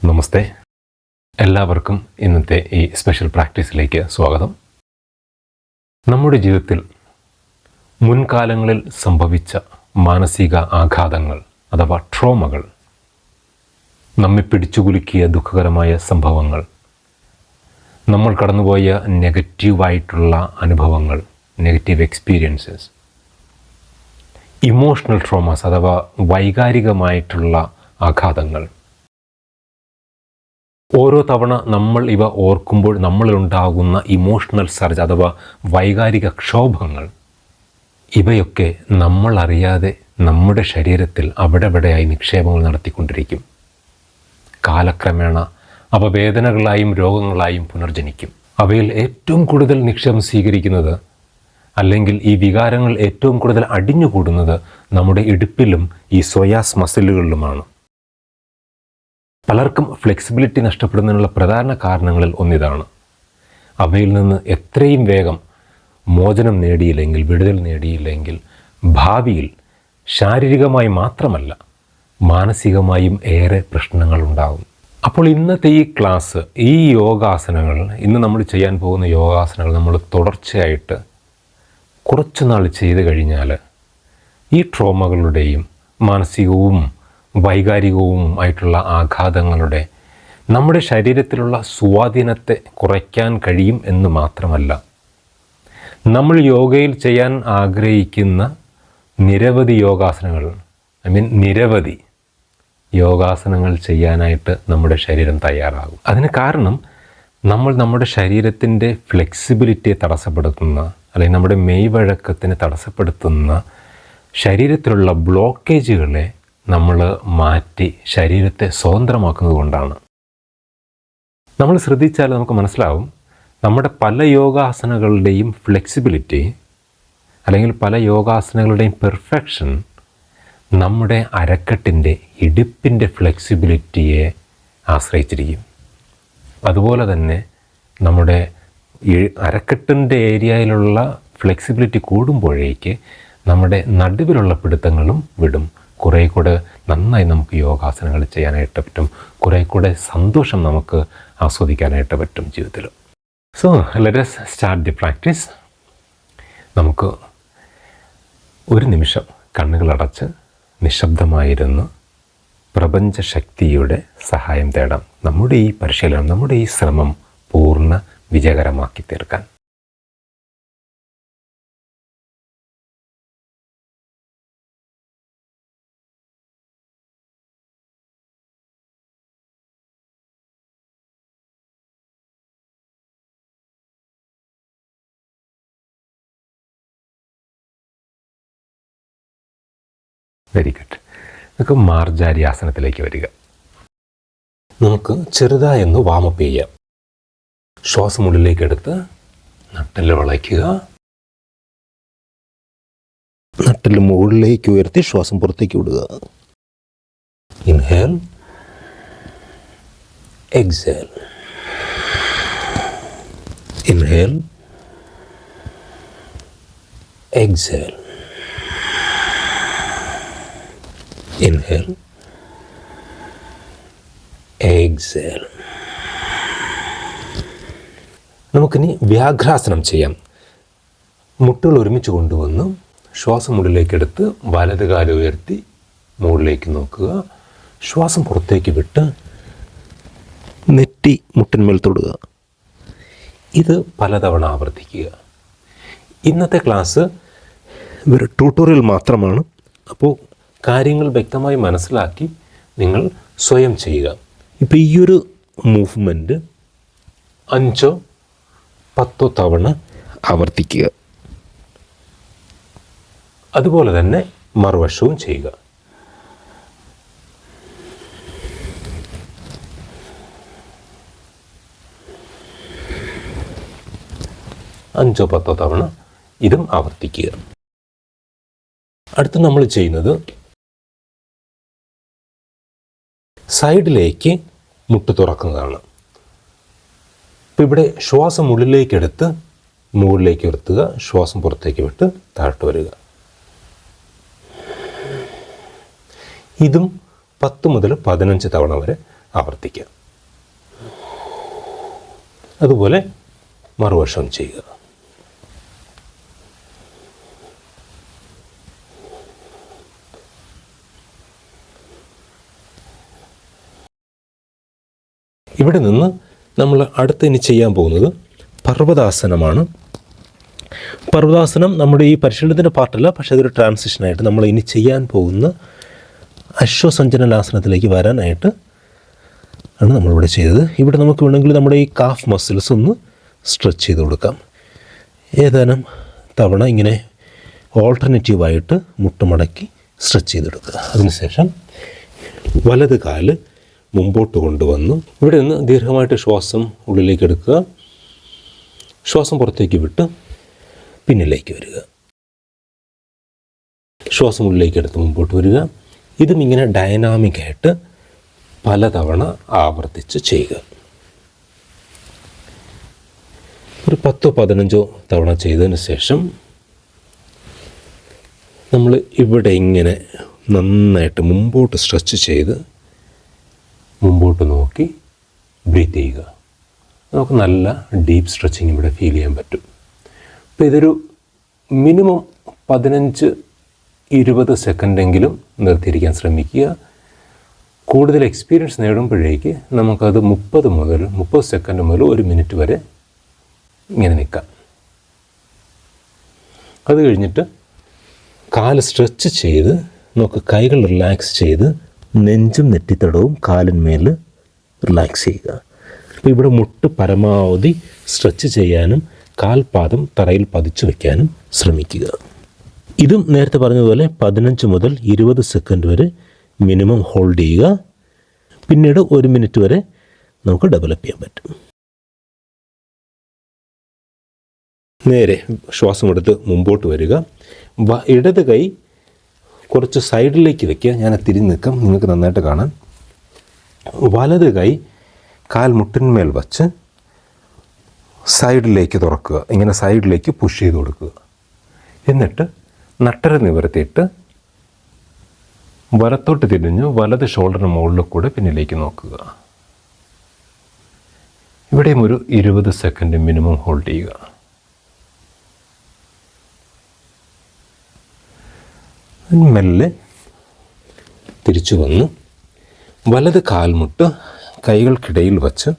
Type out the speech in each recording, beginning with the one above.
നമസ്തേ. എല്ലാവർക്കും ഇന്നത്തെ ഈ സ്പെഷ്യൽ പ്രാക്ടീസിലേക്ക് സ്വാഗതം. നമ്മുടെ ജീവിതത്തിൽ മുൻകാലങ്ങളിൽ സംഭവിച്ച മാനസിക ആഘാതങ്ങൾ അഥവാ ട്രോമകൾ നമ്മെ പിടിച്ചുകുലുക്കിയ ദുഃഖകരമായ സംഭവങ്ങൾ നമ്മൾ കടന്നുപോയ നെഗറ്റീവായിട്ടുള്ള അനുഭവങ്ങൾ നെഗറ്റീവ് എക്സ്പീരിയൻസസ് ഇമോഷണൽ ട്രോമാസ് അഥവാ വൈകാരികമായിട്ടുള്ള ആഘാതങ്ങൾ ഓരോ തവണ നമ്മൾ ഇവ ഓർക്കുമ്പോൾ നമ്മളിലുണ്ടാകുന്ന ഇമോഷണൽ സർജ് അഥവാ വൈകാരിക ക്ഷോഭങ്ങൾ ഇവയൊക്കെ നമ്മൾ അറിയാതെ നമ്മുടെ ശരീരത്തിൽ അവിടെ ഇവിടെയായി നിക്ഷേപങ്ങൾ നടത്തിക്കൊണ്ടിരിക്കും. കാലക്രമേണ അവ വേദനകളായും രോഗങ്ങളായും പുനർജനിക്കും. അവയിൽ ഏറ്റവും കൂടുതൽ നിക്ഷേപം സ്വീകരിക്കുന്നത് അല്ലെങ്കിൽ ഈ വികാരങ്ങൾ ഏറ്റവും കൂടുതൽ അടിഞ്ഞുകൂടുന്നത് നമ്മുടെ ഇടുപ്പിലും ഈ സ്വയാസ് മസിലുകളിലുമാണ് പലർക്കും ഫ്ലെക്സിബിലിറ്റി നഷ്ടപ്പെടുന്നതിനുള്ള പ്രധാന കാരണങ്ങളിൽ ഒന്നിതാണ്. അവയിൽ നിന്ന് എത്രയും വേഗം മോചനം നേടിയില്ലെങ്കിൽ വിടുതൽ നേടിയില്ലെങ്കിൽ ഭാവിയിൽ ശാരീരികമായി മാത്രമല്ല മാനസികമായും ഏറെ പ്രശ്നങ്ങൾ ഉണ്ടാകും. അപ്പോൾ ഇന്നത്തെ ഈ ക്ലാസ് ഈ യോഗാസനങ്ങൾ ഇന്ന് നമ്മൾ ചെയ്യാൻ പോകുന്ന യോഗാസനങ്ങൾ നമ്മൾ തുടർച്ചയായിട്ട് കുറച്ചു നാൾ ചെയ്ത് കഴിഞ്ഞാൽ ഈ ട്രോമകളുടെയും മാനസികവും വൈകാരികവും ആയിട്ടുള്ള ആഘാതങ്ങളുടെ നമ്മുടെ ശരീരത്തിലുള്ള സ്വാധീനത്തെ കുറയ്ക്കാൻ കഴിയും എന്ന് മാത്രമല്ല നമ്മൾ യോഗയിൽ ചെയ്യാൻ ആഗ്രഹിക്കുന്ന നിരവധി യോഗാസനങ്ങൾ ഐ മീൻ നിരവധി യോഗാസനങ്ങൾ ചെയ്യാനായിട്ട് നമ്മുടെ ശരീരം തയ്യാറാകും. അതിന് കാരണം നമ്മൾ നമ്മുടെ ശരീരത്തിന്റെ ഫ്ലെക്സിബിലിറ്റിയെ തടസ്സപ്പെടുത്തുന്ന അല്ലെങ്കിൽ നമ്മുടെ മെയ്വഴക്കത്തിനെ തടസ്സപ്പെടുത്തുന്ന ശരീരത്തിലുള്ള ബ്ലോക്കേജുകളെ നമ്മൾ മാറ്റി ശരീരത്തെ സ്വതന്ത്രമാക്കുന്നത് കൊണ്ടാണ്. നമ്മൾ ശ്രദ്ധിച്ചാൽ നമുക്ക് മനസ്സിലാവും നമ്മുടെ പല യോഗാസനകളുടെയും ഫ്ലെക്സിബിലിറ്റി അല്ലെങ്കിൽ പല യോഗാസനകളുടെയും പെർഫെക്ഷൻ നമ്മുടെ അരക്കെട്ടിന്റെ ഇടുപ്പിന്റെ ഫ്ലെക്സിബിലിറ്റിയെ ആശ്രയിച്ചിരിക്കും. അതുപോലെ തന്നെ നമ്മുടെ അരക്കെട്ടിന്റെ ഏരിയയിലുള്ള ഫ്ലെക്സിബിലിറ്റി കൂടുമ്പോഴേക്ക് നമ്മുടെ നടുവിലുള്ള പിടുത്തങ്ങളും വിടും. കുറേ കൂടെ നന്നായി നമുക്ക് യോഗാസനങ്ങൾ ചെയ്യാനായിട്ട് പറ്റും. കുറേ കൂടെ സന്തോഷം നമുക്ക് ആസ്വദിക്കാനായിട്ട് പറ്റും ജീവിതത്തിൽ. So let's start the practice നമുക്ക് ഒരു നിമിഷം കണ്ണുകളടച്ച് പ്രപഞ്ച ശക്തിയുടെ സഹായം തേടാം. നമ്മുടെ ഈ പരിശീലനം നമ്മുടെ ഈ ശ്രമം പൂർണ വിജയകരമാക്കി തീർക്കാൻ. വെരി ഗുഡ് നമുക്ക് മാർജാരി ആസനത്തിലേക്ക് വരിക. നമുക്ക് ചെറുതായൊന്ന് വാമപ്പ് ചെയ്യാം. ശ്വാസം ഉള്ളിലേക്ക് എടുത്ത് നട്ടൽ വളയ്ക്കുക. നട്ടൽ മുകളിലേക്ക് ഉയർത്തി ശ്വാസം പുറത്തേക്ക് വിടുക. Inhale exhale inhale exhale inhale exhale നമുക്കിനി വ്യാഘ്രാസനം ചെയ്യാം. മുട്ടുകൾ ഒരുമിച്ച് കൊണ്ടുവന്ന് ശ്വാസം ഉള്ളിലേക്ക് എടുത്ത് വലത് കാൽ ഉയർത്തി മുകളിലേക്ക് നോക്കുക. ശ്വാസം പുറത്തേക്ക് വിട്ട് നെറ്റി മുട്ടിന്മേൽ തൊടുക. ഇത് പലതവണ ആവർത്തിക്കുക. ഇന്നത്തെ ക്ലാസ് ഒരു ട്യൂട്ടോറിയൽ മാത്രമാണ്. അപ്പോൾ കാര്യങ്ങൾ വ്യക്തമായി മനസ്സിലാക്കി നിങ്ങൾ സ്വയം ചെയ്യുക. ഇപ്പോൾ ഈ ഒരു മൂവ്മെന്റ് അഞ്ചോ പത്തോ തവണ ആവർത്തിക്കുക. അതുപോലെ തന്നെ മറുവശവും ചെയ്യുക. അഞ്ചോ പത്തോ തവണ ഇതും ആവർത്തിക്കുക. അടുത്ത് നമ്മൾ ചെയ്യുന്നത് സൈഡിലേക്ക് മുട്ട് തുറക്കുന്നതാണ്. അപ്പോൾ ഇവിടെ ശ്വാസം ഉള്ളിലേക്കെടുത്ത് മുകളിലേക്ക് ഉയർത്തുക ശ്വാസം പുറത്തേക്ക് വിട്ട് താഴ്ത്തു വരിക. ഇതും പത്ത് മുതൽ പതിനഞ്ച് തവണ വരെ ആവർത്തിക്കുക. അതുപോലെ മറുവശം ചെയ്യുക. ഇവിടെ നിന്ന് നമ്മൾ അടുത്ത് ഇനി ചെയ്യാൻ പോകുന്നത് പർവതാസനമാണ്. പർവതാസനം നമ്മുടെ ഈ പരിശീലനത്തിന്റെ പാർട്ടല്ല പക്ഷേ അതൊരു ട്രാൻസിഷനായിട്ട് നമ്മൾ ഇനി ചെയ്യാൻ പോകുന്ന അശ്വസഞ്ചനാസനത്തിലേക്ക് വരാനായിട്ട് ആണ് നമ്മളിവിടെ ചെയ്തത്. ഇവിടെ നമുക്ക് വേണമെങ്കിൽ നമ്മുടെ ഈ കാഫ് മസിൽസ് ഒന്ന് സ്ട്രെച്ച് ചെയ്ത് കൊടുക്കാം. ഏതാനും തവണ ഇങ്ങനെ ഓൾട്ടർനേറ്റീവായിട്ട് മുട്ടുമടക്കി സ്ട്രെച്ച് ചെയ്തെടുക്കുക. അതിനുശേഷം വലത് കാൽ മുമ്പോട്ട് കൊണ്ടുവന്ന്. ഇവിടെ നിന്ന് ദീർഘമായിട്ട് ശ്വാസം ഉള്ളിലേക്ക് എടുക്കുക. ശ്വാസം പുറത്തേക്ക് വിട്ട് പിന്നിലേക്ക് വരിക. ശ്വാസം ഉള്ളിലേക്ക് എടുത്ത് മുമ്പോട്ട് വരിക. ഇതും ഇങ്ങനെ ഡൈനാമിക്കായിട്ട് പലതവണ ആവർത്തിച്ച് ചെയ്യുക. ഒരു പത്തോ പതിനഞ്ചോ തവണ ചെയ്തതിന് ശേഷം നമ്മൾ ഇവിടെ ഇങ്ങനെ നന്നായിട്ട് മുമ്പോട്ട് സ്ട്രെച്ച് ചെയ്ത് മുമ്പോട്ട് നോക്കി ബ്രീത്ത് ചെയ്യുക. നമുക്ക് നല്ല ഡീപ്പ് സ്ട്രെച്ചിങ് ഇവിടെ ഫീൽ ചെയ്യാൻ പറ്റും. അപ്പോൾ ഇതൊരു മിനിമം പതിനഞ്ച് ഇരുപത് സെക്കൻഡെങ്കിലും നിർത്തിയിരിക്കാൻ ശ്രമിക്കുക. കൂടുതൽ എക്സ്പീരിയൻസ് നേടുമ്പോഴേക്ക് നമുക്കത് മുപ്പത് മുതൽ മുപ്പത് സെക്കൻഡ് മുതൽ ഒരു മിനിറ്റ് വരെ ഇങ്ങനെ നിൽക്കാം. അത് കഴിഞ്ഞിട്ട് കാൽ സ്ട്രെച്ച് ചെയ്ത് നമുക്ക് കൈകൾ റിലാക്സ് ചെയ്ത് നെഞ്ചും നെറ്റിത്തടവും കാലിന്മേൽ റിലാക്സ് ചെയ്യുക. അപ്പോൾ ഇവിടെ മുട്ട് പരമാവധി സ്ട്രെച്ച് ചെയ്യാനും കാൽപാദം തറയിൽ പതിച്ചു വയ്ക്കാനും ശ്രമിക്കുക. ഇതും നേരത്തെ പറഞ്ഞതുപോലെ പതിനഞ്ച് മുതൽ ഇരുപത് സെക്കൻഡ് വരെ മിനിമം ഹോൾഡ് ചെയ്യുക. പിന്നീട് ഒരു മിനിറ്റ് വരെ നമുക്ക് ഡെവലപ്പ് ചെയ്യാൻ പറ്റും. നേരെ ശ്വാസമെടുത്ത് മുമ്പോട്ട് വരിക. ഇടത് കൈ കുറച്ച് സൈഡിലേക്ക് വയ്ക്കുക ഞാൻ തിരിഞ്ഞ് നിൽക്കാം. നിങ്ങൾക്ക് നന്നായിട്ട് കാണാം. വലത് കൈ കാൽ മുട്ടിന്മേൽ വച്ച് സൈഡിലേക്ക് തുറക്കുക. ഇങ്ങനെ സൈഡിലേക്ക് പുഷ് ചെയ്ത് കൊടുക്കുക. എന്നിട്ട് നട്ടര നിവർത്തിയിട്ട് വലത്തോട്ട് തിരിഞ്ഞ് വലത് ഷോൾഡറിന് മുകളിൽ കൂടെ പിന്നിലേക്ക് നോക്കുക. ഇവിടെയും ഒരു ഇരുപത് സെക്കൻഡ് മിനിമം ഹോൾഡ് ചെയ്യുക. മെല്ലെ തിരിച്ചു വന്ന്. വലത് കാൽമുട്ട് കൈകൾക്കിടയിൽ വച്ച്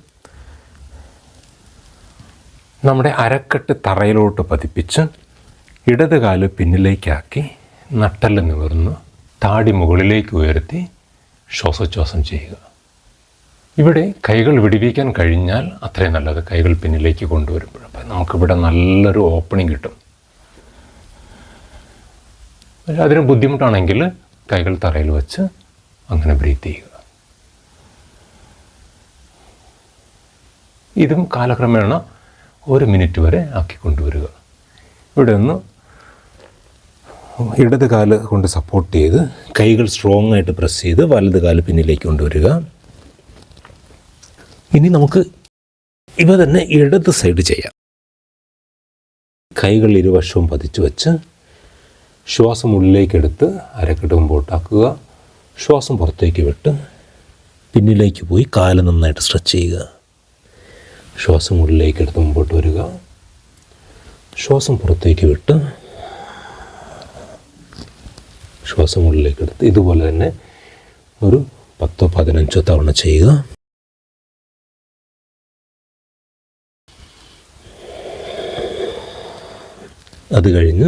നമ്മുടെ അരക്കെട്ട് തറയിലോട്ട് പതിപ്പിച്ച് ഇടത് കാൽ പിന്നിലേക്കാക്കി നട്ടൽ നിവർന്ന് താടി മുകളിലേക്ക് ഉയർത്തി ശ്വാസോച്ഛ്വാസം ചെയ്യുക. ഇവിടെ കൈകൾ വിടിവിക്കാൻ കഴിഞ്ഞാൽ അത്രയും നല്ലത്. കൈകൾ പിന്നിലേക്ക് കൊണ്ടുവരുമ്പോൾ അപ്പം നമുക്കിവിടെ നല്ലൊരു ഓപ്പണിംഗ് കിട്ടും. അതിന് ബുദ്ധിമുട്ടാണെങ്കിൽ കൈകൾ തറയിൽ വെച്ച് അങ്ങനെ ബ്രീത്ത് ചെയ്യുക. ഇതും കാലക്രമേണ ഒരു മിനിറ്റ് വരെ ആക്കി കൊണ്ടുവരിക. ഇവിടെ ഒന്ന് ഇടത് കാൽ കൊണ്ട് സപ്പോർട്ട് ചെയ്ത് കൈകൾ സ്ട്രോങ് ആയിട്ട് പ്രസ് ചെയ്ത് വലത് കാൽ പിന്നിലേക്ക് കൊണ്ടുവരിക. ഇനി നമുക്ക് ഇവ തന്നെ ഇടത് സൈഡ് ചെയ്യാം. കൈകൾ ഇരുവശവും പതിച്ചു വെച്ച് ശ്വാസം ഉള്ളിലേക്ക് ഉള്ളിലേക്കെടുത്ത് അരക്കെട്ട് മുമ്പോട്ടാക്കുക. ശ്വാസം പുറത്തേക്ക് വിട്ട് പിന്നിലേക്ക് പോയി കാൽ നന്നായിട്ട് സ്ട്രെച്ച് ചെയ്യുക. ശ്വാസം ഉള്ളിലേക്ക് ഉള്ളിലേക്കെടുത്ത് മുമ്പോട്ട് വരിക. ശ്വാസം പുറത്തേക്ക് വിട്ട് ശ്വാസം ഉള്ളിലേക്കെടുത്ത് ഇതുപോലെ തന്നെ ഒരു പത്തോ പതിനഞ്ചോ തവണ ചെയ്യുക. അത് കഴിഞ്ഞ്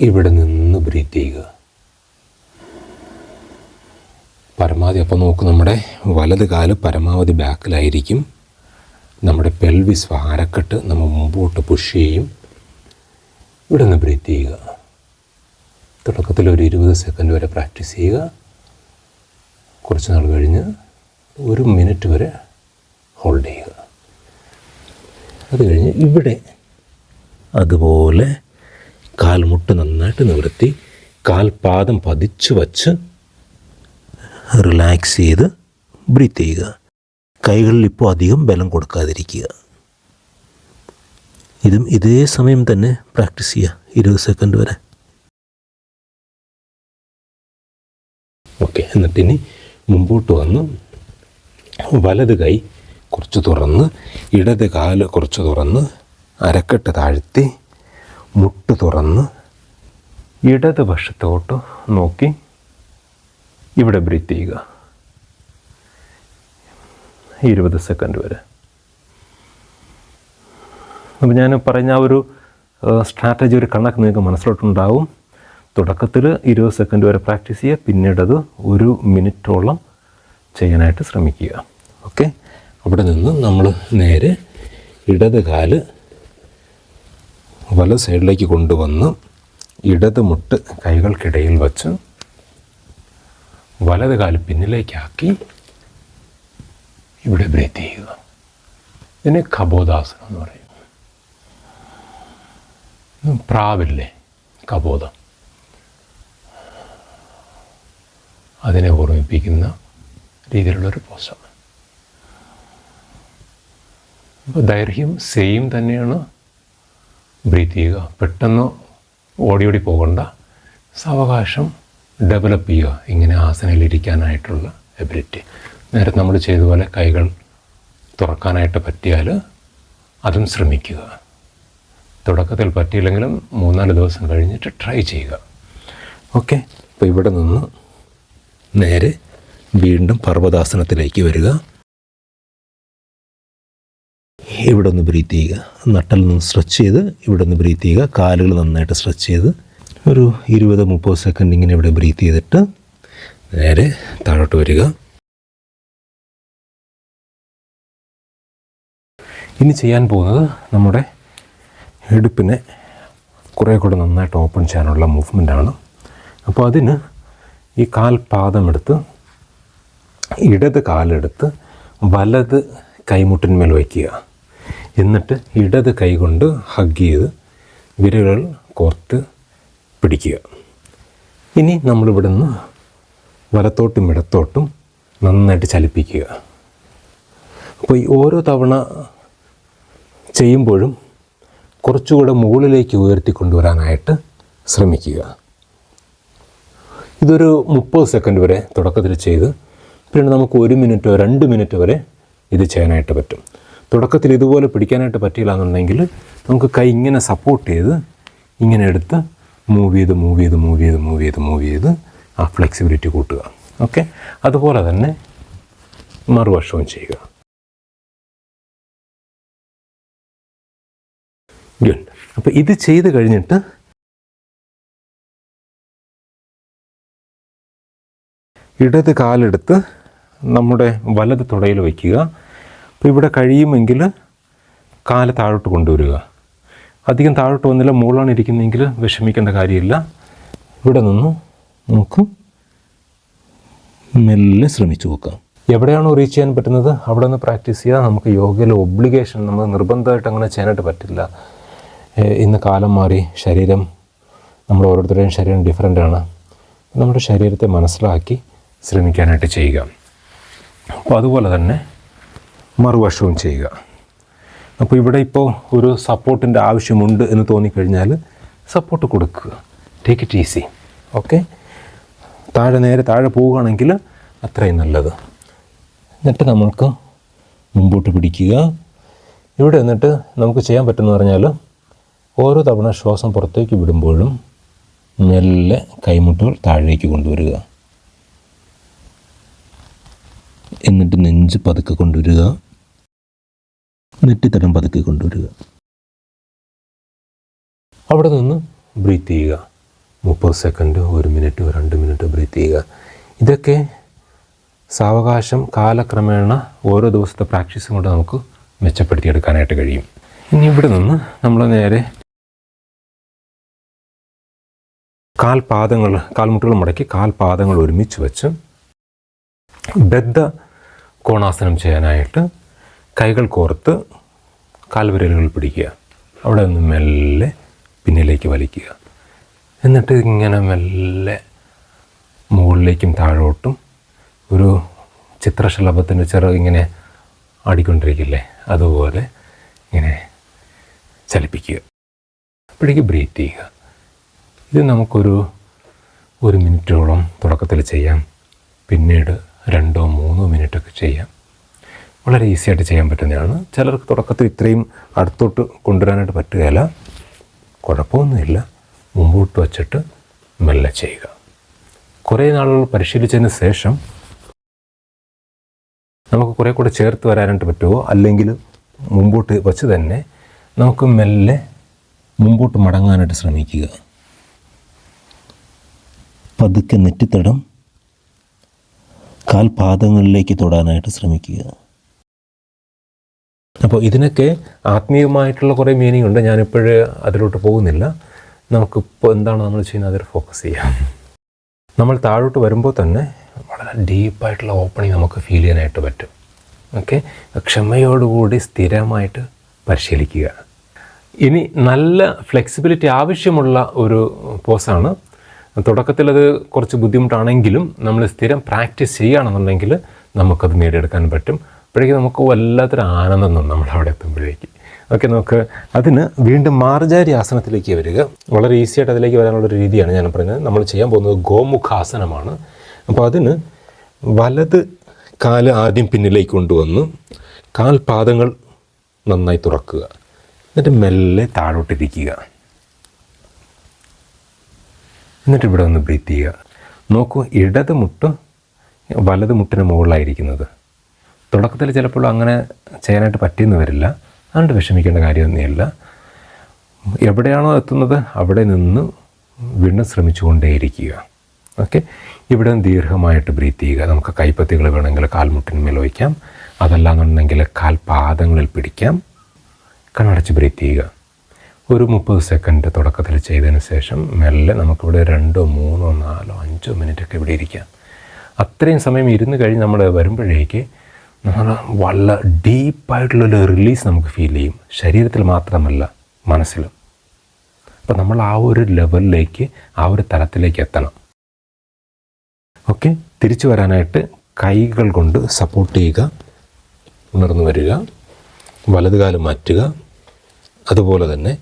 ഇവിടെ നിന്ന് ബ്രീത്ത് ചെയ്യുക. പരമാവധി അപ്പോൾ നോക്ക് നമ്മുടെ വലത് കാൽ പരമാവധി ബാക്കിലായിരിക്കും നമ്മുടെ പെൽവിസ് അരക്കെട്ട് നമ്മൾ മുമ്പോട്ട് പുഷ് ചെയ്യും. ഇവിടെ നിന്ന് ബ്രീത്ത് ചെയ്യുക. തുടക്കത്തിൽ ഒരു ഇരുപത് സെക്കൻഡ് വരെ പ്രാക്ടീസ് ചെയ്യുക. കുറച്ച് നാൾ കഴിഞ്ഞ് ഒരു മിനിറ്റ് വരെ ഹോൾഡ് ചെയ്യുക. അത് കഴിഞ്ഞ് ഇവിടെ അതുപോലെ കാൽമുട്ട് നന്നായിട്ട് നിവർത്തി കാൽപാദം പതിച്ചു വച്ച് റിലാക്സ് ചെയ്ത് ബ്രീത്ത് ചെയ്യുക. കൈകളിൽ ഇപ്പോൾ അധികം ബലം കൊടുക്കാതിരിക്കുക. ഇതും ഇതേ സമയം തന്നെ പ്രാക്ടീസ് ചെയ്യുക. ഇരുപത് സെക്കൻഡ് വരെ. ഓക്കെ എന്നിട്ട് ഇനി മുമ്പോട്ട് വന്ന് വലത് കൈ കുറച്ച് തുറന്ന് ഇടത് കാൽ കുറച്ച് തുറന്ന് അരക്കെട്ട് താഴ്ത്തി മുട്ട് തുറന്ന് ഇടതുവശത്തോട്ട് നോക്കി ഇവിടെ ബ്രീത്ത് ചെയ്യുക. ഇരുപത് സെക്കൻഡ് വരെ. അപ്പോൾ ഞാൻ പറഞ്ഞ ആ ഒരു സ്ട്രാറ്റജി ഒരു കണക്ക് നിങ്ങൾക്ക് മനസ്സിലോട്ടുണ്ടാവും. തുടക്കത്തിൽ ഇരുപത് സെക്കൻഡ് വരെ പ്രാക്ടീസ് ചെയ്യുക. പിന്നീട് അത് ഒരു മിനിറ്റോളം ചെയ്യാനായിട്ട് ശ്രമിക്കുക. ഓക്കെ അവിടെ നിന്ന് നമ്മൾ നേരെ ഇടത് കാൽ വല സൈഡിലേക്ക് കൊണ്ടുവന്ന് ഇടത് മുട്ട് കൈകൾക്കിടയിൽ വച്ച് വലത് കാൽ പിന്നിലേക്കാക്കി ഇവിടെ ബ്രീത്ത് ചെയ്യുക. ഇതിനെ കബോധാസനം എന്ന് പറയും. പ്രാവില്ലേ കബോധം. അതിനെ ഓർമ്മിപ്പിക്കുന്ന രീതിയിലുള്ളൊരു പോസ്റ്റാണ് അപ്പോൾ ദൈർഘ്യം സെയിം തന്നെയാണ്. ബ്രീത്ത് ചെയ്യുക. പെട്ടെന്ന് ഓടി ഓടി പോകണ്ട. സാവകാശം ഡെവലപ്പ് ചെയ്യുക. ഇങ്ങനെ ആസനയിലിരിക്കാനായിട്ടുള്ള എബിലിറ്റി നേരത്തെ നമ്മൾ ചെയ്ത പോലെ കൈകൾ തുറക്കാനായിട്ട് പറ്റിയാൽ അതും ശ്രമിക്കുക. തുടക്കത്തിൽ പറ്റിയില്ലെങ്കിലും മൂന്നാൽ ദിവസം കഴിഞ്ഞിട്ട് ട്രൈ ചെയ്യുക. ഓക്കെ അപ്പോൾ ഇവിടെ നിന്ന് നേരെ വീണ്ടും പർവതാസനത്തിലേക്ക് വരിക. ഇവിടെ ഒന്ന് ബ്രീത്ത് ചെയ്യുക. നട്ടൽ നിന്ന് സ്ട്രെച്ച് ചെയ്ത് ഇവിടെ ഒന്ന് ബ്രീത്ത് ചെയ്യുക. കാലുകൾ നന്നായിട്ട് സ്ട്രെച്ച് ചെയ്ത് ഒരു ഇരുപത് മുപ്പത് സെക്കൻഡ് ഇങ്ങനെ ഇവിടെ ബ്രീത്ത് ചെയ്തിട്ട് നേരെ താഴോട്ട് വരിക. ഇനി ചെയ്യാൻ പോകുന്നത് നമ്മുടെ എടുപ്പിനെ കുറേ കൂടെ നന്നായിട്ട് ഓപ്പൺ ചെയ്യാനുള്ള ആണ്. അപ്പോൾ അതിന് ഈ കാൽപാദം എടുത്ത് ഇടത് കാലെടുത്ത് വലത് കൈമുട്ടിന്മേൽ വയ്ക്കുക. എന്നിട്ട് ഇടത് കൈകൊണ്ട് ഹഗ് ചെയ്ത് വിരലുകൾ കോർത്ത് പിടിക്കുക. ഇനി നമ്മളിവിടുന്ന് വലത്തോട്ടും ഇടത്തോട്ടും നന്നായിട്ട് ചലിപ്പിക്കുക. അപ്പോൾ ഈ ഓരോ തവണ ചെയ്യുമ്പോഴും കുറച്ചുകൂടെ മുകളിലേക്ക് ഉയർത്തി കൊണ്ടുവരാനായിട്ട് ശ്രമിക്കുക. ഇതൊരു മുപ്പത് സെക്കൻഡ് വരെ തുടക്കത്തിൽ ചെയ്ത് പിന്നെ നമുക്ക് ഒരു മിനിറ്റോ രണ്ട് മിനിറ്റ് വരെ ഇത് ചെയ്യാനായിട്ട് പറ്റും. തുടക്കത്തിൽ ഇതുപോലെ പിടിക്കാനായിട്ട് പറ്റിയില്ല എന്നുണ്ടെങ്കിൽ നമുക്ക് കൈ ഇങ്ങനെ സപ്പോർട്ട് ചെയ്ത് ഇങ്ങനെ എടുത്ത് മൂവ് ചെയ്ത് മൂവ് ചെയ്ത് മൂവ് ചെയ്ത് മൂവ് ചെയ്ത് മൂവ് ചെയ്ത് ആ ഫ്ലെക്സിബിലിറ്റി കൂട്ടുക. ഓക്കെ അതുപോലെ തന്നെ മറുവശവും ചെയ്യുക. ഗുഡ് അപ്പോൾ ഇത് ചെയ്ത് കഴിഞ്ഞിട്ട് ഇടത് കാലെടുത്ത് നമ്മുടെ വലത് തുടയിൽ വയ്ക്കുക. അപ്പോൾ ഇവിടെ കഴിയുമെങ്കിൽ കാല താഴോട്ട് കൊണ്ടുവരിക. അധികം താഴോട്ട് വന്നില്ല മുകളാണ് ഇരിക്കുന്നതെങ്കിൽ വിഷമിക്കേണ്ട കാര്യമില്ല. ഇവിടെ നിന്ന് നമുക്ക് മെല്ലെ ശ്രമിച്ചു നോക്കാം. എവിടെയാണോ റീച്ച് ചെയ്യാൻ പറ്റുന്നത് അവിടെ നിന്ന് പ്രാക്ടീസ് ചെയ്യുക നമുക്ക് യോഗയിലെ ഒബ്ലിഗേഷൻ നമ്മൾ നിർബന്ധമായിട്ട് അങ്ങനെ ചെയ്യാനായിട്ട് പറ്റില്ല. ഇന്ന് കാലം മാറി ശരീരം നമ്മൾ ഓരോരുത്തരുടെയും ശരീരം ഡിഫറെന്റ് ആണ്. നമ്മുടെ ശരീരത്തെ മനസ്സിലാക്കി ശ്രമിക്കാനായിട്ട് ചെയ്യുക. അപ്പോൾ അതുപോലെ തന്നെ മറുവശവും ചെയ്യുക. അപ്പോൾ ഇവിടെ ഇപ്പോൾ ഒരു സപ്പോർട്ടിന്റെ ആവശ്യമുണ്ട് എന്ന് തോന്നിക്കഴിഞ്ഞാൽ സപ്പോർട്ട് കൊടുക്കുക. ടേക്ക് ഇറ്റ് ഈസി ഓക്കെ താഴെ നേരെ താഴെ പോവുകയാണെങ്കിൽ അത്രയും നല്ലത്. എന്നിട്ട് നമ്മൾക്ക് മുമ്പോട്ട് പിടിക്കുക. ഇവിടെ എന്നിട്ട് നമുക്ക് ചെയ്യാൻ പറ്റുമെന്ന് പറഞ്ഞാൽ ഓരോ തവണ ശ്വാസം പുറത്തേക്ക് വിടുമ്പോഴും മെല്ലെ കൈമുട്ടുകൾ താഴേക്ക് കൊണ്ടുവരിക. എന്നിട്ട് നെഞ്ച് പതുക്കെ കൊണ്ടുവരിക. നെറ്റിത്തടം പതുക്കി കൊണ്ടുവരിക. അവിടെ നിന്ന് ബ്രീത്ത് ചെയ്യുക. മുപ്പത് സെക്കൻഡ് ഒരു മിനിറ്റ് രണ്ട് മിനിറ്റ് ബ്രീത്ത് ചെയ്യുക. ഇതൊക്കെ സാവകാശം കാലക്രമേണ ഓരോ ദിവസത്തെ പ്രാക്ടീസും കൊണ്ട് നമുക്ക് മെച്ചപ്പെടുത്തിയെടുക്കാനായിട്ട് കഴിയും. ഇനി ഇവിടെ നിന്ന് നമ്മൾ നേരെ കാൽപാദങ്ങൾ കാൽമുട്ടുകൾ മുടക്കി കാൽപാദങ്ങൾ ഒരുമിച്ച് വെച്ച് ബദ്ധ കോണാസനം ചെയ്യാനായിട്ട് കൈകൾ കോർത്ത് കാൽവിരലുകൾ പിടിക്കുക. അവിടെ നിന്ന് മെല്ലെ പിന്നിലേക്ക് വലിക്കുക. എന്നിട്ട് ഇങ്ങനെ മെല്ലെ മുകളിലേക്കും താഴോട്ടും ഒരു ചിത്രശലഭത്തിന്റെ ചെറു ഇങ്ങനെ ആടിക്കൊണ്ടിരിക്കില്ലേ? അതുപോലെ ഇങ്ങനെ ചലിപ്പിക്കുക. അപ്പോഴേക്ക് ബ്രീത്ത് ചെയ്യുക. ഇത് നമുക്കൊരു ഒരു മിനിറ്റോളം തുടക്കത്തിൽ ചെയ്യാം. പിന്നീട് രണ്ടോ മൂന്നോ മിനിറ്റൊക്കെ ചെയ്യാം. വളരെ ഈസി ആയിട്ട് ചെയ്യാൻ പറ്റുന്നതാണ്. ചിലർക്ക് തുടക്കത്തിൽ ഇത്രയും അടുത്തോട്ട് കൊണ്ടുവരാനായിട്ട് പറ്റുകയില്ല. കുഴപ്പമൊന്നുമില്ല. മുമ്പോട്ട് വച്ചിട്ട് മെല്ലെ ചെയ്യുക. കുറേ നാളുകൾ പരിശീലിച്ചതിന് ശേഷം നമുക്ക് കുറേ കൂടെ ചേർത്ത് വരാനായിട്ട് പറ്റുമോ? അല്ലെങ്കിൽ മുമ്പോട്ട് വച്ച് തന്നെ നമുക്ക് മെല്ലെ മുമ്പോട്ട് മടങ്ങാനായിട്ട് ശ്രമിക്കുക. പതുക്കെ നെറ്റിത്തടം കാൽപാദങ്ങളിലേക്ക് തൊടാനായിട്ട് ശ്രമിക്കുക. അപ്പോൾ ഇതിനൊക്കെ ആത്മീയമായിട്ടുള്ള കുറേ മീനിങ് ഉണ്ട്. ഞാനിപ്പോഴേ അതിലോട്ട് പോകുന്നില്ല. നമുക്കിപ്പോൾ എന്താണ് നമ്മൾ ചെയ്യുന്നത്? അതിൽ ഫോക്കസ് ചെയ്യാം. നമ്മൾ താഴോട്ട് വരുമ്പോൾ തന്നെ വളരെ ഡീപ്പായിട്ടുള്ള ഓപ്പണിങ് നമുക്ക് ഫീൽ ചെയ്യാനായിട്ട് പറ്റും. ഓക്കെ ക്ഷമയോടുകൂടി സ്ഥിരമായിട്ട് പരിശീലിക്കുക. ഇനി നല്ല ഫ്ലെക്സിബിലിറ്റി ആവശ്യമുള്ള ഒരു പോസാണ് തുടക്കത്തിൽ അത് കുറച്ച് ബുദ്ധിമുട്ടാണെങ്കിലും നമ്മൾ സ്ഥിരം പ്രാക്ടീസ് ചെയ്യുകയാണെന്നുണ്ടെങ്കിൽ നമുക്കത് നേടിയെടുക്കാൻ പറ്റും. അപ്പോഴേക്കും നമുക്ക് വല്ലാത്തൊരു ആനന്ദം തോന്നും നമ്മൾ അവിടെ എത്തുമ്പോഴേക്ക്. ഓക്കെ നമുക്ക് അതിന് വീണ്ടും മാർജാരി ആസനത്തിലേക്ക് വരിക. വളരെ ഈസി ആയിട്ട് അതിലേക്ക് വരാനുള്ളൊരു രീതിയാണ് ഞാൻ പറഞ്ഞത്. നമ്മൾ ചെയ്യാൻ പോകുന്നത് ഗോമുഖാസനമാണ്. അപ്പോൾ അതിന് വലത് കാൽ ആദ്യം പിന്നിലേക്ക് കൊണ്ടുവന്ന് കാൽപാദങ്ങൾ നന്നായി തുറക്കുക. എന്നിട്ട് മെല്ലെ താഴോട്ടിരിക്കുക. എന്നിട്ട് ഇവിടെ ഒന്ന് ബ്രീത്ത് ചെയ്യുക. നോക്കൂ ഇടത് മുട്ട് വലത് മുട്ടിന് മുകളിലായിരിക്കുന്നത്. തുടക്കത്തിൽ ചിലപ്പോൾ അങ്ങനെ ചെയ്യാനായിട്ട് പറ്റിയെന്ന് വരില്ല. അതുകൊണ്ട് വിഷമിക്കേണ്ട കാര്യമൊന്നുമില്ല എവിടെയാണോ എത്തുന്നത് അവിടെ നിന്ന് വീണ്ടും ശ്രമിച്ചുകൊണ്ടേയിരിക്കുക. ഓക്കെ? ഇവിടെ ദീർഘമായിട്ട് ബ്രീത്ത് ചെയ്യുക. നമുക്ക് കൈപ്പത്തികൾ വേണമെങ്കിൽ കാൽമുട്ടിന്മേൽ വയ്ക്കാം അതല്ലാന്നുണ്ടെങ്കിൽ കാൽപാദങ്ങളിൽ പിടിക്കാം. കണ്ണടച്ച് ബ്രീത്ത് ചെയ്യുക. ഒരു മുപ്പത് സെക്കൻഡ് തുടക്കത്തിൽ ചെയ്തതിന് ശേഷം മെല്ലെ നമുക്കിവിടെ രണ്ടോ മൂന്നോ നാലോ അഞ്ചോ മിനിറ്റൊക്കെ ഇവിടെ ഇരിക്കാം. അത്രയും സമയം ഇരുന്ന് കഴിഞ്ഞ് നമ്മൾ വരുമ്പോഴേക്ക് നമ്മൾ വളരെ ഡീപ്പായിട്ടുള്ളൊരു റിലീസ് നമുക്ക് ഫീൽ ചെയ്യും. ശരീരത്തിൽ മാത്രമല്ല മനസ്സിലും. അപ്പോൾ നമ്മൾ ആ ഒരു ലെവലിലേക്ക് ആ ഒരു തലത്തിലേക്ക് എത്തണം. ഓക്കെ തിരിച്ചു വരാനായിട്ട് കൈകൾ കൊണ്ട് സപ്പോർട്ട് ചെയ്യുക ഉണർന്നു വരിക വലത് കാലം മാറ്റുക അതുപോലെ തന്നെ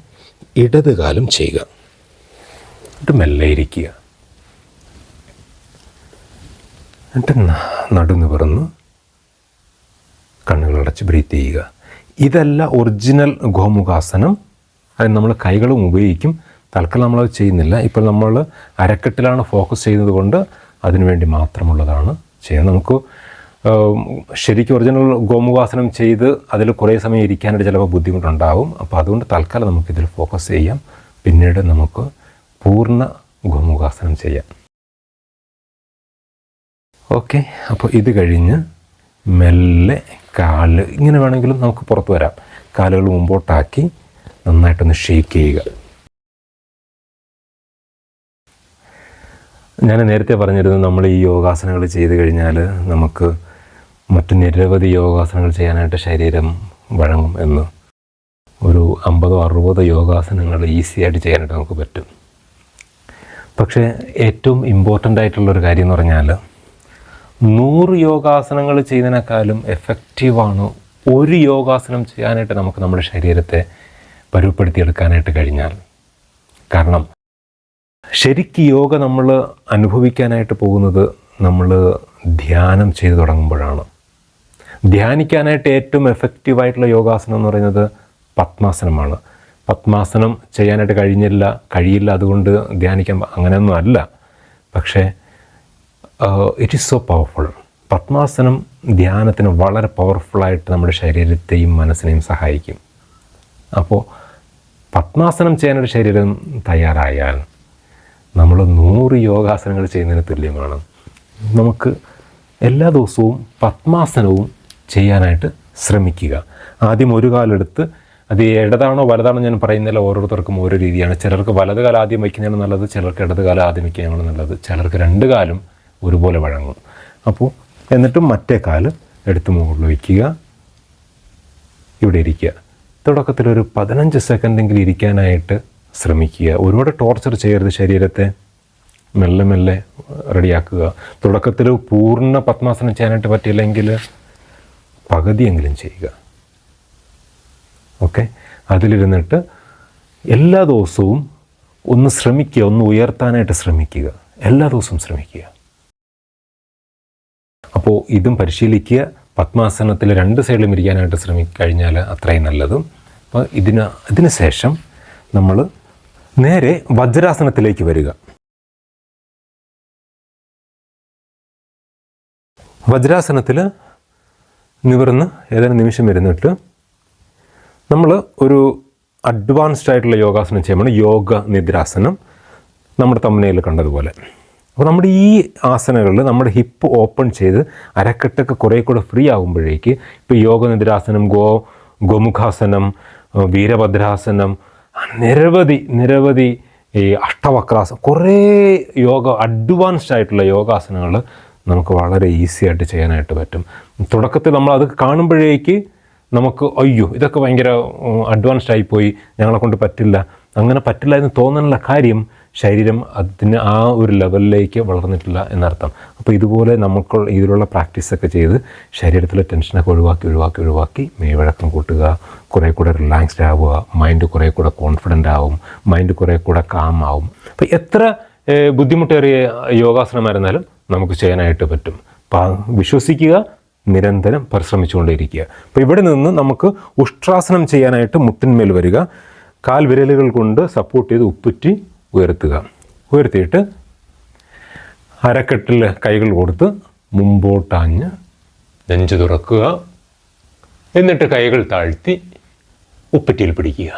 ഇടത് കാലം ചെയ്യുക. എന്നിട്ട് മെല്ലെ ഇരിക്കുക. എന്നിട്ട് നടുന്ന് നടു നിവർന്ന് കണ്ണുകളടച്ച് ബ്രീത്ത് ചെയ്യുക. ഇതല്ല ഒറിജിനൽ ഗോമുഖാസനം. അതായത് നമ്മൾ കൈകളും ഉപയോഗിക്കും. തൽക്കാലം നമ്മളത് ചെയ്യുന്നില്ല. ഇപ്പോൾ നമ്മൾ അരക്കെട്ടിലാണ് ഫോക്കസ് ചെയ്യുന്നത് കൊണ്ട് അതിനുവേണ്ടി മാത്രമുള്ളതാണ് ചെയ്യുന്നത് നമുക്ക് ശരിക്കും ഒറിജിനൽ ഗോമുഖാസനം ചെയ്ത് അതിൽ കുറേ സമയം ഇരിക്കാനായിട്ട് ചിലപ്പോൾ ബുദ്ധിമുട്ടുണ്ടാവും. അപ്പോൾ അതുകൊണ്ട് തൽക്കാലം നമുക്കിതിൽ ഫോക്കസ് ചെയ്യാം. പിന്നീട് നമുക്ക് പൂർണ ഗോമുഖാസനം ചെയ്യാം. ഓക്കെ. അപ്പോൾ ഇത് കഴിഞ്ഞ് മെല്ലെ കാൽ ഇങ്ങനെ വേണമെങ്കിലും നമുക്ക് പുറത്ത് വരാം. കാലുകൾ മുമ്പോട്ടാക്കി നന്നായിട്ടൊന്ന് ഷെയ്ക്ക് ചെയ്യുക. ഞാൻ നേരത്തെ പറഞ്ഞിരുന്നു നമ്മൾ ഈ യോഗാസനങ്ങൾ ചെയ്ത് കഴിഞ്ഞാൽ നമുക്ക് മറ്റ് നിരവധി യോഗാസനങ്ങൾ ചെയ്യാനായിട്ട് ശരീരം വഴങ്ങും എന്ന്. ഒരു അമ്പതോ അറുപതോ യോഗാസനങ്ങൾ ഈസി ആയിട്ട് ചെയ്യാനായിട്ട് നമുക്ക് പറ്റും. പക്ഷേ ഏറ്റവും ഇമ്പോർട്ടന്റ് ആയിട്ടുള്ളൊരു കാര്യം എന്ന് പറഞ്ഞാൽ നൂറ് യോഗാസനങ്ങൾ ചെയ്യുന്നതിനേക്കാളും എഫക്റ്റീവാണ് ഒരു യോഗാസനം ചെയ്യാനായിട്ട് നമുക്ക് നമ്മുടെ ശരീരത്തെ പരുവപ്പെടുത്തിയെടുക്കാനായിട്ട് കഴിഞ്ഞാൽ. കാരണം ശരിക്ക് യോഗ നമ്മൾ അനുഭവിക്കാനായിട്ട് പോകുന്നത് നമ്മൾ ധ്യാനം ചെയ്തു തുടങ്ങുമ്പോഴാണ്. ധ്യാനിക്കാനായിട്ട് ഏറ്റവും എഫക്റ്റീവായിട്ടുള്ള യോഗാസനം എന്ന് പറയുന്നത് പത്മാസനമാണ്. പത്മാസനം ചെയ്യാനായിട്ട് കഴിഞ്ഞില്ല കഴിയില്ല അതുകൊണ്ട് ധ്യാനിക്കാൻ അങ്ങനെയൊന്നും അല്ല. പക്ഷേ ഇറ്റ് ഈസ് സോ പവർഫുൾ പത്മാസനം ധ്യാനത്തിന് വളരെ പവർഫുള്ളായിട്ട് നമ്മുടെ ശരീരത്തെയും മനസ്സിനെയും സഹായിക്കും. അപ്പോൾ പത്മാസനം ചെയ്യാനൊരു ശരീരം തയ്യാറായാൽ നമ്മൾ നൂറ് യോഗാസനങ്ങൾ ചെയ്യുന്നതിന് തുല്യമാണ്. നമുക്ക് എല്ലാ ദിവസവും പത്മാസനവും ചെയ്യാനായിട്ട് ശ്രമിക്കുക. ആദ്യം ഒരു കാലെടുത്ത് അത് ഇടതാണോ വലതാണോ ഞാൻ പറയുന്നില്ല ഓരോരുത്തർക്കും ഓരോ രീതിയാണ്. ചിലർക്ക് വലത് കാലം ആദ്യം വയ്ക്കുന്നതാണ് നല്ലത് ചിലർക്ക് ഇടത് കാലം ആദ്യം വയ്ക്കുന്നതാണ് നല്ലത് ചിലർക്ക് രണ്ട് കാലും ഒരുപോലെ വഴങ്ങും. അപ്പോൾ എന്നിട്ടും മറ്റേ കാൽ എടുത്ത് മുകളിൽ വയ്ക്കുക. ഇവിടെ ഇരിക്കുക. തുടക്കത്തിൽ ഒരു പതിനഞ്ച് സെക്കൻഡെങ്കിലും ഇരിക്കാനായിട്ട് ശ്രമിക്കുക. ഒരുപാട് ടോർച്ചർ ചെയ്യരുത് ശരീരത്തെ. മെല്ലെ മെല്ലെ റെഡിയാക്കുക. തുടക്കത്തിൽ പൂർണ പത്മാസനം ചെയ്യാനായിട്ട് പറ്റിയില്ലെങ്കിൽ പകുതിയെങ്കിലും ചെയ്യുക. ഓക്കെ? അതിലിരുന്നിട്ട് എല്ലാ ദിവസവും ഒന്ന് ശ്രമിക്കുക. ഒന്ന് ഉയർത്താനായിട്ട് ശ്രമിക്കുക. എല്ലാ ദിവസവും ശ്രമിക്കുക. അപ്പോൾ ഇതും പരിശീലിക്കുക. പത്മാസനത്തിൽ രണ്ട് സൈഡിലും ഇരിക്കാനായിട്ട് ശ്രമിക്കഴിഞ്ഞാൽ അത്രയും നല്ലതും. അപ്പോൾ ഇതിന് ഇതിന് ശേഷം നമ്മൾ നേരെ വജ്രാസനത്തിലേക്ക് വരിക. വജ്രാസനത്തിൽ നിവർന്ന് ഏതാനും നിമിഷം ഇരുന്നിട്ട് നമ്മൾ ഒരു അഡ്വാൻസ്ഡ് ആയിട്ടുള്ള യോഗാസനം ചെയ്യുമ്പോൾ യോഗ നിദ്രാസനം നമ്മുടെ തമ്മനയിൽ കണ്ടതുപോലെ. അപ്പോൾ നമ്മുടെ ഈ ആസനകളിൽ നമ്മുടെ ഹിപ്പ് ഓപ്പൺ ചെയ്ത് അരക്കെട്ടൊക്കെ കുറേ കൂടെ ഫ്രീ ആകുമ്പോഴേക്ക് ഇപ്പോൾ യോഗ നിദ്രാസനം ഗോ ഗോമുഖാസനം വീരഭദ്രാസനം നിരവധി നിരവധി ഈ അഷ്ടവക്രാസനം കുറേ യോഗ അഡ്വാൻസ്ഡ് ആയിട്ടുള്ള യോഗാസനങ്ങൾ നമുക്ക് വളരെ ഈസി ആയിട്ട് ചെയ്യാനായിട്ട് പറ്റും. തുടക്കത്തിൽ നമ്മൾ അത് കാണുമ്പോഴേക്ക് നമുക്ക് അയ്യോ ഇതൊക്കെ ഭയങ്കര അഡ്വാൻസ്ഡ് ആയിപ്പോയി ഞങ്ങളെ കൊണ്ട് പറ്റില്ല അങ്ങനെ പറ്റില്ല എന്ന് തോന്നാനുള്ള കാര്യം ശരീരം അതിന് ആ ഒരു ലെവലിലേക്ക് വളർന്നിട്ടില്ല എന്നർത്ഥം. അപ്പോൾ ഇതുപോലെ നമുക്ക് ഇതിലുള്ള പ്രാക്ടീസൊക്കെ ചെയ്ത് ശരീരത്തിലെ ടെൻഷനൊക്കെ ഒഴിവാക്കി ഒഴിവാക്കി ഒഴിവാക്കി മെയ്വഴക്കം കൂട്ടുക കുറേ കൂടെ റിലാക്സ്ഡ് ആവുക മൈൻഡ് കുറേ കൂടെ കോൺഫിഡന്റ് ആവും മൈൻഡ് കുറേ കൂടെ കാം ആവും. അപ്പോൾ എത്ര ബുദ്ധിമുട്ടേറിയ യോഗാസനമായിരുന്നാലും നമുക്ക് ചെയ്യാനായിട്ട് പറ്റും. വിശ്വസിക്കുക നിരന്തരം പരിശ്രമിച്ചുകൊണ്ടേയിരിക്കുക. അപ്പോൾ ഇവിടെ നിന്ന് നമുക്ക് ഉഷ്ട്രാസനം ചെയ്യാനായിട്ട് മുട്ടിന്മേൽ വരിക. കാൽ വിരലുകൾ കൊണ്ട് സപ്പോർട്ട് ചെയ്ത് ഉപ്പുറ്റി ഉയർത്തുക. ഉയർത്തിയിട്ട് അരക്കെട്ടിൽ കൈകൾ കൊടുത്ത് മുമ്പോട്ടാഞ്ഞ് നെഞ്ചു തുറക്കുക. എന്നിട്ട് കൈകൾ താഴ്ത്തി ഉപ്പറ്റിയിൽ പിടിക്കുക.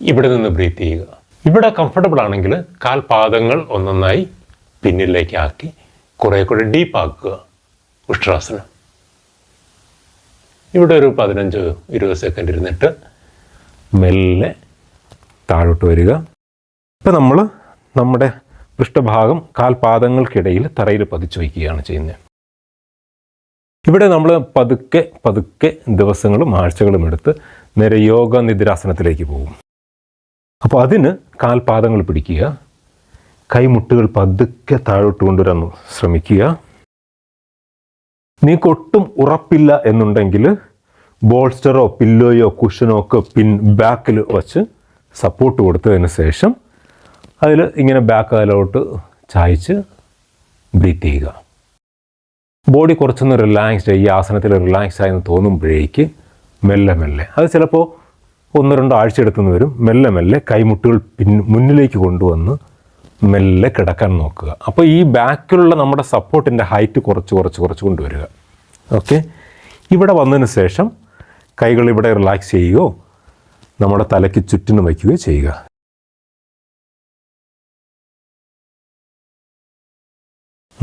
ഇവിടെ നിന്ന് ബ്രീത്ത് ചെയ്യുക. ഇവിടെ കംഫർട്ടബിൾ ആണെങ്കിൽ കാൽപാദങ്ങൾ ഒന്നൊന്നായി പിന്നിലേക്ക് ആക്കി കുറേ കൂടെ ഡീപ്പാക്കുക ഉഷ്ട്രാസനം ഇവിടെ ഒരു പതിനഞ്ച് ഇരുപത് സെക്കൻഡ് ഇരുന്നിട്ട് മെല്ലെ താഴോട്ട് വരിക. ഇപ്പം നമ്മൾ നമ്മുടെ പൃഷ്ഠഭാഗം കാൽപാദങ്ങൾക്കിടയിൽ തറയിൽ പതിച്ചു വയ്ക്കുകയാണ് ചെയ്യുന്നത്. ഇവിടെ നമ്മൾ പതുക്കെ പതുക്കെ ദിവസങ്ങളും ആഴ്ചകളും എടുത്ത് നേരെ യോഗ നിദ്രാസനത്തിലേക്ക് പോകും. അപ്പോൾ അതിന് കാൽപാദങ്ങൾ പിടിക്കുക. കൈമുട്ടുകൾ പതുക്കെ താഴോട്ട് കൊണ്ടുവരാൻ ശ്രമിക്കുക. നിങ്ങൾക്ക് ഒട്ടും ഉറപ്പില്ല എന്നുണ്ടെങ്കിൽ ബോൾസ്റ്ററോ പില്ലോയോ കുഷനോ ഒക്കെ പിൻ ബാക്കിൽ വച്ച് സപ്പോർട്ട് കൊടുത്തതിന് ശേഷം അതിൽ ഇങ്ങനെ ബാക്ക് അതിലോട്ട് ചായച്ച് ബ്രീത്ത് ചെയ്യുക. ബോഡി കുറച്ചൊന്ന് റിലാക്സ്ഡ് ഈ ആസനത്തിൽ റിലാക്സ് ആയെന്ന് തോന്നുമ്പോഴേക്ക് മെല്ലെ മെല്ലെ അത് ചിലപ്പോൾ ഒന്ന് രണ്ടോ ആഴ്ച എടുത്തുനിന്ന് വരും മെല്ലെ മെല്ലെ കൈമുട്ടുകൾ പിൻ മുന്നിലേക്ക് കൊണ്ടുവന്ന് മെല്ലെ കിടക്കാൻ നോക്കുക. അപ്പോൾ ഈ ബാക്കിലുള്ള നമ്മുടെ സപ്പോർട്ടിന്റെ ഹൈറ്റ് കുറച്ച് കുറച്ച് കുറച്ച് കൊണ്ടുവരിക. ഓക്കെ ഇവിടെ വന്നതിന് ശേഷം കൈകൾ ഇവിടെ റിലാക്സ് ചെയ്യുകയോ നമ്മുടെ തലയ്ക്ക് ചുറ്റിനും വയ്ക്കുകയോ ചെയ്യുക.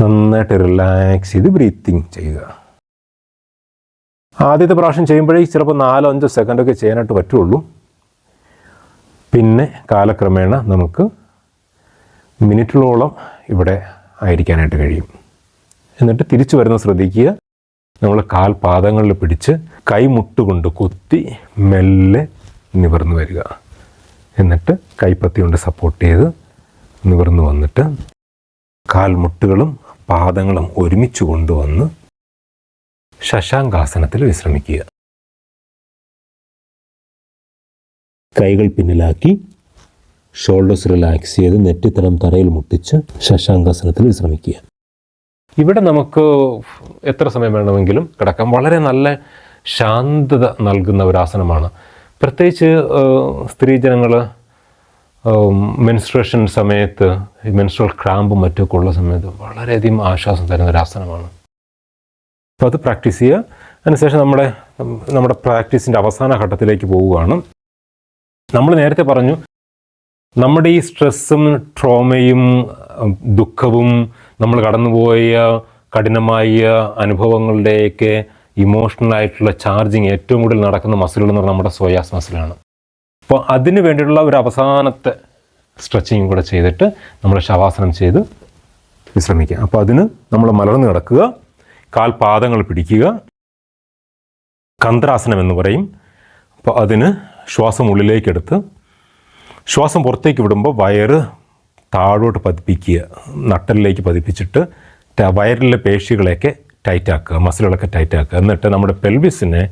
നന്നായിട്ട് റിലാക്സ് ചെയ്ത് ബ്രീത്തിങ് ചെയ്യുക. ആദ്യത്തെ പ്രാവശ്യം ചെയ്യുമ്പോഴേ ചിലപ്പോൾ നാലോ അഞ്ചോ സെക്കൻഡൊക്കെ ചെയ്യാനായിട്ട് പറ്റുള്ളൂ. പിന്നെ കാലക്രമേണ നമുക്ക് മിനിറ്റുകളോളം ഇവിടെ ആയിരിക്കാനായിട്ട് കഴിയും. എന്നിട്ട് തിരിച്ചു വരുന്ന ശ്രദ്ധിക്കുക. നമ്മൾ കാൽപാദങ്ങളിൽ പിടിച്ച് കൈമുട്ടുകൊണ്ട് കുത്തി മെല്ലെ നിവർന്നു വരിക. എന്നിട്ട് കൈപ്പത്തി കൊണ്ട് സപ്പോർട്ട് ചെയ്ത് നിവർന്നു വന്നിട്ട് കാൽമുട്ടുകളും പാദങ്ങളും ഒരുമിച്ച് കൊണ്ടുവന്ന് ശശാങ്കാസനത്തിൽ വിശ്രമിക്കുക. കൈകൾ പിന്നിലാക്കി ഷോൾഡേഴ്സ് റിലാക്സ് ചെയ്ത് നെറ്റിത്തലം തറയിൽ മുട്ടിച്ച് ശശാങ്കാസനത്തിൽ വിശ്രമിക്കുക. ഇവിടെ നമുക്ക് എത്ര സമയം വേണമെങ്കിലും കിടക്കാം. വളരെ നല്ല ശാന്തത നൽകുന്ന ഒരു ആസനമാണ് പ്രത്യേകിച്ച് സ്ത്രീജനങ്ങൾ മെൻസ്ട്രേഷൻ സമയത്ത് മെൻസ്ട്രൽ ക്രാമ്പും മറ്റൊക്കെ ഉള്ള സമയത്ത് വളരെയധികം ആശ്വാസം തരുന്ന ഒരു ആസനമാണ് അപ്പോൾ അത് പ്രാക്ടീസ് ചെയ്യുക. അതിനുശേഷം നമ്മുടെ നമ്മുടെ പ്രാക്ടീസിന്റെ അവസാന ഘട്ടത്തിലേക്ക് പോവുകയാണ്. നമ്മൾ നേരത്തെ പറഞ്ഞു നമ്മുടെ ഈ സ്ട്രെസ്സും ട്രോമയും ദുഃഖവും നമ്മൾ കടന്നുപോയ കഠിനമായ അനുഭവങ്ങളുടെയൊക്കെ ഇമോഷണൽ ആയിട്ടുള്ള ചാർജിങ് ഏറ്റവും കൂടുതൽ നടക്കുന്ന മസിലുകൾ എന്ന് പറഞ്ഞാൽ നമ്മുടെ സോയാസ് മസിലാണ് അപ്പോൾ അതിന് വേണ്ടിയിട്ടുള്ള ഒരു അവസാനത്തെ സ്ട്രെച്ചിങ് കൂടെ ചെയ്തിട്ട് നമ്മൾ ശവാസനം ചെയ്ത് വിശ്രമിക്കുക. അപ്പോൾ അതിന് നമ്മൾ മലർന്ന് കിടക്കുക കാൽപാദങ്ങൾ പിടിക്കുക കന്ത്രാസനം എന്ന് പറയും. അപ്പോൾ അതിന് ശ്വാസം ഉള്ളിലേക്കെടുത്ത് ശ്വാസം പുറത്തേക്ക് വിടുമ്പോൾ വയറ് താഴോട്ട് പതിപ്പിക്കുക നട്ടലിലേക്ക് പതിപ്പിച്ചിട്ട് വയറിലെ പേശികളെയൊക്കെ ടൈറ്റാക്കുക മസിലുകളൊക്കെ ടൈറ്റാക്കുക. എന്നിട്ട് നമ്മുടെ പെൽവിസിനെ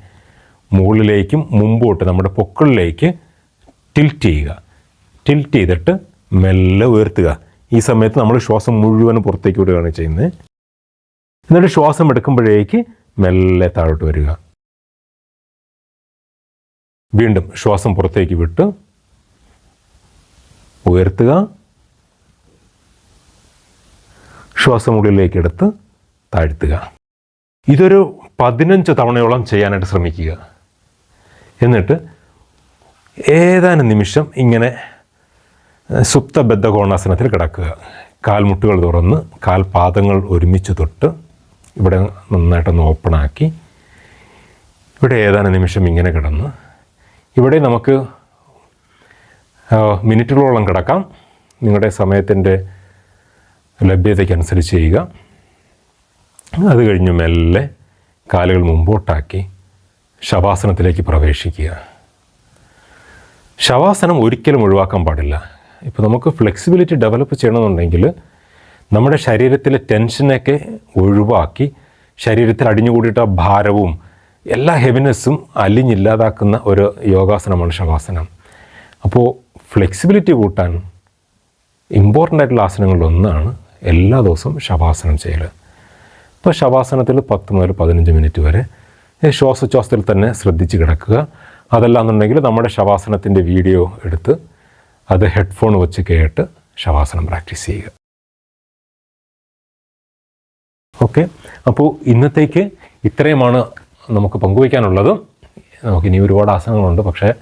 മുകളിലേക്കും മുമ്പോട്ട് നമ്മുടെ പൊക്കിളിലേക്ക് ടിൽറ്റ് ചെയ്യുക. ടിൽറ്റ് ചെയ്തിട്ട് മെല്ലെ ഉയർത്തുക. ഈ സമയത്ത് നമ്മൾ ശ്വാസം മുഴുവൻ പുറത്തേക്ക് വിടുകയാണ് ചെയ്യുന്നത്. എന്നിട്ട് ശ്വാസം എടുക്കുമ്പോഴേക്ക് മെല്ലെ താഴോട്ട് വരിക. വീണ്ടും ശ്വാസം പുറത്തേക്ക് വിട്ട് ഉയർത്തുക. ശ്വാസം ഉള്ളിലേക്ക് എടുത്ത് താഴ്ത്തുക. ഇതൊരു പതിനഞ്ച് തവണയോളം ചെയ്യാനായിട്ട് ശ്രമിക്കുക. എന്നിട്ട് ഏതാനും നിമിഷം ഇങ്ങനെ സുപ്തബദ്ധ കോണാസനത്തിൽ കിടക്കുക. കാൽമുട്ടുകൾ തുറന്ന് കാൽപാദങ്ങൾ ഒരുമിച്ച് തൊട്ട് ഇവിടെ നന്നായിട്ടൊന്ന് ഓപ്പണാക്കി. ഇവിടെ ഏതാനും നിമിഷം ഇങ്ങനെ കിടന്ന്. ഇവിടെ നമുക്ക് മിനിറ്റുകളോളം കിടക്കാം. നിങ്ങളുടെ സമയത്തിന്റെ ലഭ്യതയ്ക്കനുസരിച്ച് ചെയ്യുക. അത് കഴിഞ്ഞ് മെല്ലെ കാലുകൾ മുമ്പോട്ടാക്കി ശവാസനത്തിലേക്ക് പ്രവേശിക്കുക. ശവാസനം ഒരിക്കലും ഒഴിവാക്കാൻ പാടില്ല. ഇപ്പോൾ നമുക്ക് ഫ്ലെക്സിബിലിറ്റി ഡെവലപ്പ് ചെയ്യണമെന്നുണ്ടെങ്കിൽ നമ്മുടെ ശരീരത്തിലെ ടെൻഷനൊക്കെ ഒഴിവാക്കി ശരീരത്തിൽ അടിഞ്ഞുകൂടിയിട്ട ഭാരവും എല്ലാ ഹെവിനെസ്സും അലിഞ്ഞില്ലാതാക്കുന്ന ഒരു യോഗാസനമാണ് ശവാസനം. അപ്പോൾ ഫ്ലെക്സിബിലിറ്റി കൂട്ടാൻ ഇമ്പോർട്ടന്റ് ആയിട്ടുള്ള ആസനങ്ങളിലൊന്നാണ് എല്ലാ ദിവസവും ശവാസനം ചെയ്യൽ. ഇപ്പോൾ ശവാസനത്തിൽ പത്ത് മുതൽ പതിനഞ്ച് മിനിറ്റ് വരെ ശ്വാസോച്ഛ്വാസത്തിൽ തന്നെ ശ്രദ്ധിച്ച് കിടക്കുക. അതല്ല എന്നുണ്ടെങ്കിൽ നമ്മുടെ ശവാസനത്തിന്റെ വീഡിയോ എടുത്ത് അത് ഹെഡ്ഫോൺ വെച്ച് കേട്ട് ശവാസനം പ്രാക്ടീസ് ചെയ്യുക. ഓക്കെ. അപ്പോൾ ഇന്നത്തേക്ക് ഇത്രയുമാണ് നമുക്ക് പങ്കുവയ്ക്കാനുള്ളത്. നമുക്ക് ഇനി ഒരുപാട് ആസനങ്ങളുണ്ട്. പക്ഷേ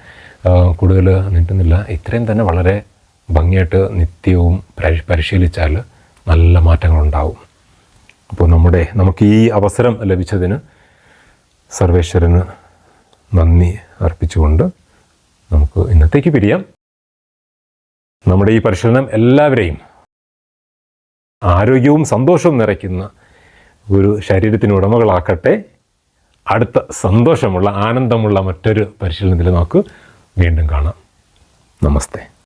കൂടുതൽ നീട്ടുന്നില്ല. ഇത്രയും തന്നെ വളരെ ഭംഗിയായിട്ട് നിത്യവും പരി- പരിശീലിച്ചാൽ നല്ല മാറ്റങ്ങളുണ്ടാവും. അപ്പോൾ നമ്മുടെ നമുക്ക് ഈ അവസരം ലഭിച്ചതിന് സർവേശ്വരന് നന്ദി അർപ്പിച്ചുകൊണ്ട് നമുക്ക് ഇന്നത്തേക്ക് പിരിയാം. നമ്മുടെ ഈ പരിശീലനം എല്ലാവരെയും ആരോഗ്യവും സന്തോഷവും നിറയ്ക്കുന്ന ഒരു ശരീരത്തിന് ഉടമകളാക്കട്ടെ. അടുത്ത സന്തോഷമുള്ള ആനന്ദമുള്ള മറ്റൊരു പരിശീലനത്തിൽ നമുക്ക് വീണ്ടും കാണാം. നമസ്തേ.